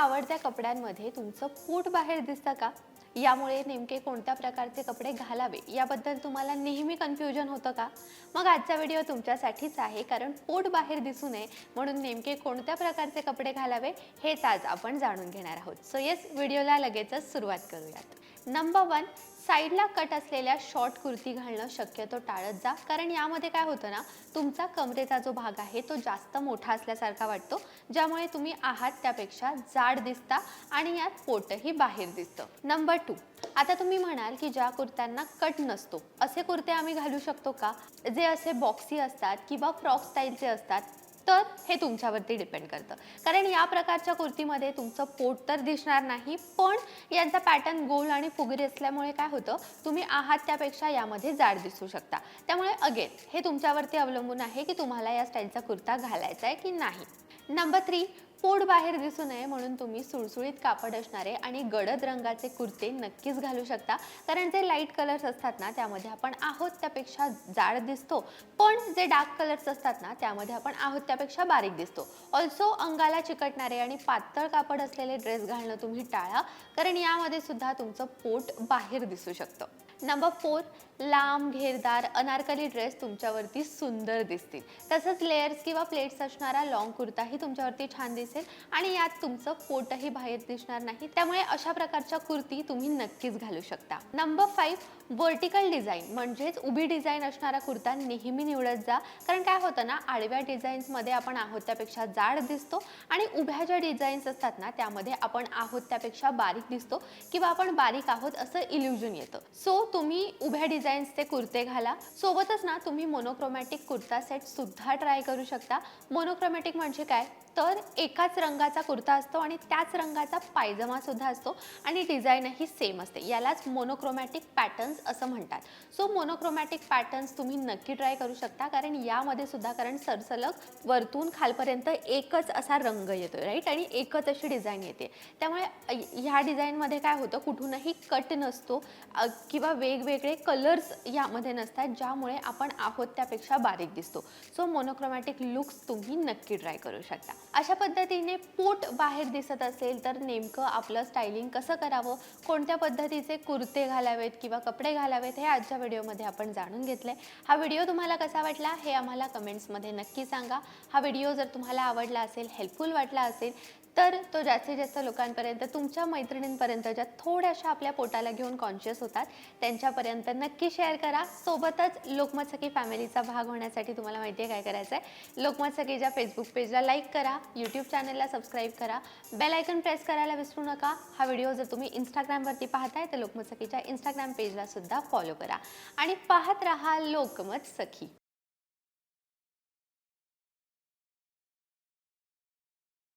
आवडत्या कपड्यांमध्ये तुमचं पोट बाहेर दिसतं का? यामुळे नेमके कोणत्या प्रकारचे कपडे घालावे? याबद्दल तुम्हाला नेहमी कन्फ्युजन होतं का? मग आजचा व्हिडिओ तुमच्यासाठीच आहे कारण पोट बाहेर दिसू नये म्हणून नेमके कोणत्या प्रकारचे कपडे घालावे हेच आज आपण जाणून घेणार आहोत. सो येस व्हिडिओला लगेचच सुरुवात करूयात. नंबर वन साईडला कट असलेल्या शॉर्ट कुर्ती घालणं शक्यतो टाळत जा. कारण यामध्ये काय होतं ना तुमचा कमरेचा जो भाग आहे तो जास्त मोठा असल्यासारखा वाटतो ज्यामुळे तुम्ही आहात त्यापेक्षा जाड दिसता आणि यात पोटही बाहेर दिसतं. नंबर टू आता तुम्ही म्हणाल की ज्या कुर्त्यांना कट नसतो असे कुर्ते आम्ही घालू शकतो का? जे असे बॉक्सी असतात किंवा फ्रॉक स्टाईलचे असतात तर हे तुमच्यावरती डिपेंड करतं. कारण या प्रकारच्या कुर्तीमध्ये तुमचं पोट तर दिसणार नाही पण यांचा पॅटर्न गोल आणि फुगरी असल्यामुळे काय होतं तुम्ही आहात त्यापेक्षा यामध्ये जाड दिसू शकता. त्यामुळे अगेन हे तुमच्यावरती अवलंबून आहे की तुम्हाला या स्टाईलचा कुर्ता घालायचा आहे की नाही. नंबर थ्री पोट बाहेर दिसू नये म्हणून तुम्ही सुळसुळीत कापड असणारे आणि गडद रंगाचे कुर्ते नक्कीच घालू शकता. कारण जे लाइट कलर्स असतात ना त्यामध्ये आपण आहोत त्यापेक्षा जाड दिसतो. पण जे डार्क कलर्स असतात ना त्यामध्ये आपण आहोत त्यापेक्षा बारीक दिसतो. ऑल्सो अंगाला चिकटणारे आणि पातळ कापड असलेले ड्रेस घालणं तुम्ही टाळा. कारण यामध्ये सुद्धा तुमचं पोट बाहेर दिसू शकतं. नंबर फोर लांब घेरदार अनारकली ड्रेस तुमच्यावरती सुंदर दिसतील. तसंच लेयर्स किंवा प्लेट्स असणारा लॉंग कुर्ताही तुमच्यावरती छान दिसेल आणि यात तुमचं पोटही बाहेर दिसणार नाही. त्यामुळे अशा प्रकारच्या कुर्ती तुम्ही नक्कीच घालू शकता. नंबर फाईव्ह वर्टिकल डिझाईन म्हणजेच उभी डिझाईन असणारा कुर्ता नेहमी निवडत जा. कारण काय होतं ना आडव्या डिझाईन्समध्ये आपण आहोत त्यापेक्षा जाड दिसतो आणि उभ्या ज्या डिझाईन्स असतात ना त्यामध्ये आपण आहोत त्यापेक्षा बारीक दिसतो किंवा आपण बारीक आहोत असं इल्युजन येतं. सो तुम्ही उभ्या डिझाईन्सचे कुर्ते घाला. सोबतच ना तुम्ही मोनोक्रोमॅटिक कुर्ता सेट सुद्धा ट्राय करू शकता. मोनोक्रोमॅटिक म्हणजे काय? तर एकाच रंगाचा कुर्ता असतो आणि त्याच रंगाचा पायजमा सुद्धा असतो आणि डिझाईनही सेम असते. यालाच मोनोक्रोमॅटिक पॅटर्न्स असं म्हणतात. सो मोनोक्रोमॅटिक पॅटर्न्स तुम्ही नक्की ट्राय करू शकता कारण यामध्ये सुद्धा कारण सरसलग वरतून खालपर्यंत एकच असा रंग येतो राईट आणि एकच अशी डिझाईन येते. त्यामुळे ह्या डिझाईनमध्ये काय होतं कुठूनही कट नसतो किंवा वेगवेगळे कलर्स यामध्ये नसतात ज्यामुळे आपण आहोत त्यापेक्षा बारीक दिसतो. सो मोनोक्रोमॅटिक लुक्स तुम्ही नक्की ट्राय करू शकता. अशा पद्धतीने पोट बाहेर दिसत असेल तर नेमकं आपलं स्टायलिंग कसं करावं? कोणत्या पद्धतीचे कुर्ते घालावेत किंवा कपडे घालावेत हे आजच्या व्हिडिओमध्ये आपण जाणून घेतलं हा व्हिडिओ तुम्हाला कसा वाटला हे आम्हाला कमेंट्समध्ये नक्की सांगा. हा व्हिडिओ जर तुम्हाला आवडला असेल हेल्पफुल वाटला असेल तर तो जास्तीत जास्त लोकांपर्यंत तुमच्या मैत्रिणींपर्यंत ज्या थोड्याशा आपल्या पोटाला घेऊन कॉन्शियस होतात त्यांच्यापर्यंत नक्की शेअर करा. सोबतच लोकमत सखी फॅमिलीचा भाग होण्यासाठी तुम्हाला माहिती आहे काय करायचं आहे लोकमत सखीच्या फेसबुक पेजला लाईक करा यूट्यूब चॅनलला सबस्क्राईब करा. बेल आयकन प्रेस करायला विसरू नका. हा व्हिडिओ जर तुम्ही इंस्टाग्रामवरती पाहताय तर लोकमत सखीच्या इंस्टाग्राम पेजला सुद्धा फॉलो करा. आणि पाहत राहा लोकमत सखी